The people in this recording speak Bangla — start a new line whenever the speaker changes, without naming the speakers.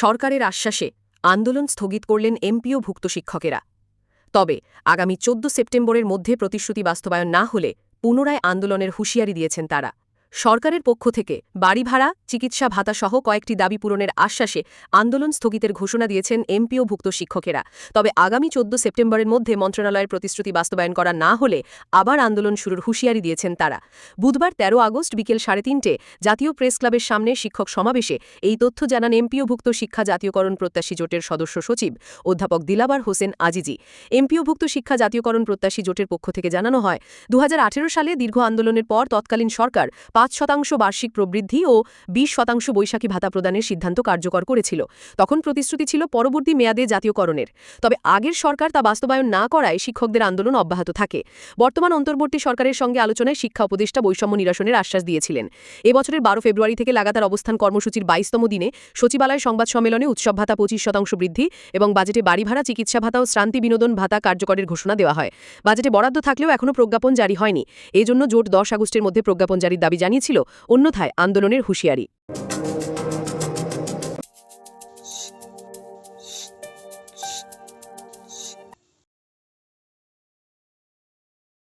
সরকারের আশ্বাসে আন্দোলন স্থগিত করলেন এমপিওভুক্ত শিক্ষকেরা। তবে আগামী চোদ্দ সেপ্টেম্বরের মধ্যে প্রতিশ্রুতি বাস্তবায়ন না হলে পুনরায় আন্দোলনের হুঁশিয়ারি দিয়েছেন তারা। সরকারের পক্ষ থেকে বাড়ি ভাড়া, চিকিৎসা ভাতাসহ কয়েকটি দাবি পূরণের আশ্বাসে আন্দোলন স্থগিতের ঘোষণা দিয়েছেন এমপিওভুক্ত শিক্ষকেরা। তবে আগামী চোদ্দ সেপ্টেম্বরের মধ্যে মন্ত্রণালয়ের প্রতিশ্রুতি বাস্তবায়ন করা না হলে আবার আন্দোলন শুরুর হুঁশিয়ারি দিয়েছেন তারা। বুধবার ১৩ আগস্ট বিকেল সাড়ে তিনটে জাতীয় প্রেস ক্লাবের সামনে শিক্ষক সমাবেশে এই তথ্য জানান এমপিওভুক্ত শিক্ষা জাতীয়করণ প্রত্যাশী জোটের সদস্য সচিব অধ্যাপক দিলাবার হোসেন আজিজি। এমপিওভুক্ত শিক্ষা জাতীয়করণ প্রত্যাশী জোটের পক্ষ থেকে জানানো হয় দু হাজার আঠেরো সালে দীর্ঘ আন্দোলনের পর তৎকালীন সরকার পাঁচ শতাংশ বার্ষিক প্রবৃদ্ধি ও বিশ শতাংশ বৈশাখী ভাতা প্রদানের সিদ্ধান্ত কার্যকর করেছিল। তখন প্রতিশ্রুতি ছিল পরবর্তী মেয়াদে জাতীয়করণের। তবে আগের সরকার তা বাস্তবায়ন না করায় শিক্ষকদের আন্দোলন অব্যাহত থাকে। বর্তমান অন্তর্বর্তী সরকারের সঙ্গে আলোচনায় শিক্ষা উপদেষ্টা বৈষম্য নিরসনের আশ্বাস দিয়েছিলেন। এবছরের বারো ফেব্রুয়ারি থেকে লাগাতার অবস্থান কর্মসূচির বাইশতম দিনে সচিবালয় সংবাদ সম্মেলনে উৎসব ভাতা পঁচিশ শতাংশ বৃদ্ধি এবং বাজেটে বাড়ি ভাড়া, চিকিৎসা ভাতা ও শ্রান্তি বিনোদন ভাতা কার্যকরের ঘোষণা দেওয়া হয়। বাজেটে বরাদ্দ থাকলেও এখনও প্রজ্ঞাপন জারি হয়নি। এজন্য জোট দশ আগস্টের মধ্যে প্রজ্ঞাপন জারির দাবি জানিয়েছিল অন্যথায় আন্দোলনের হুঁশিয়ারি।